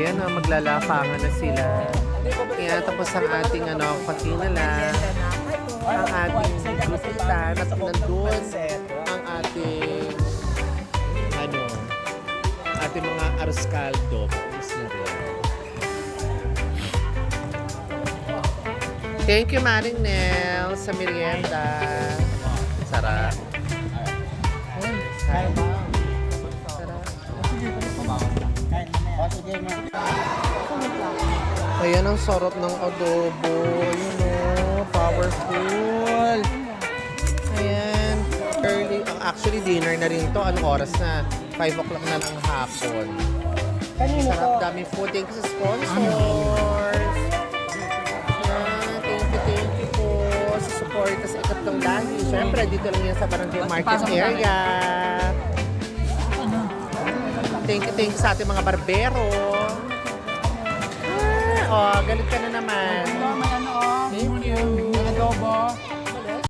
Ayan o, maglalapangan na sila. Kaya tapos ang ating ano, pati na lang. Ang ating gupitan at nandun ang ating ano, ating mga arroz caldo. Na rin. Thank you, Maring Nel, sa merienda. Sarap. Sarap. Ayan ang sarap ng adobo. Yun o, powerful. Ayan. Early, actually dinner na rin to. Anong oras na? 5 o'clock na ng hapon. Sarap, daming food. Thank you sa sponsors. Ayan, thank you, thank you po sa support sa ikatlong lahi. Siyempre, dito lang yan sa Barangay Market area. Thank you, thank you sa ating mga barbero. Ah, oh, galit ka na naman.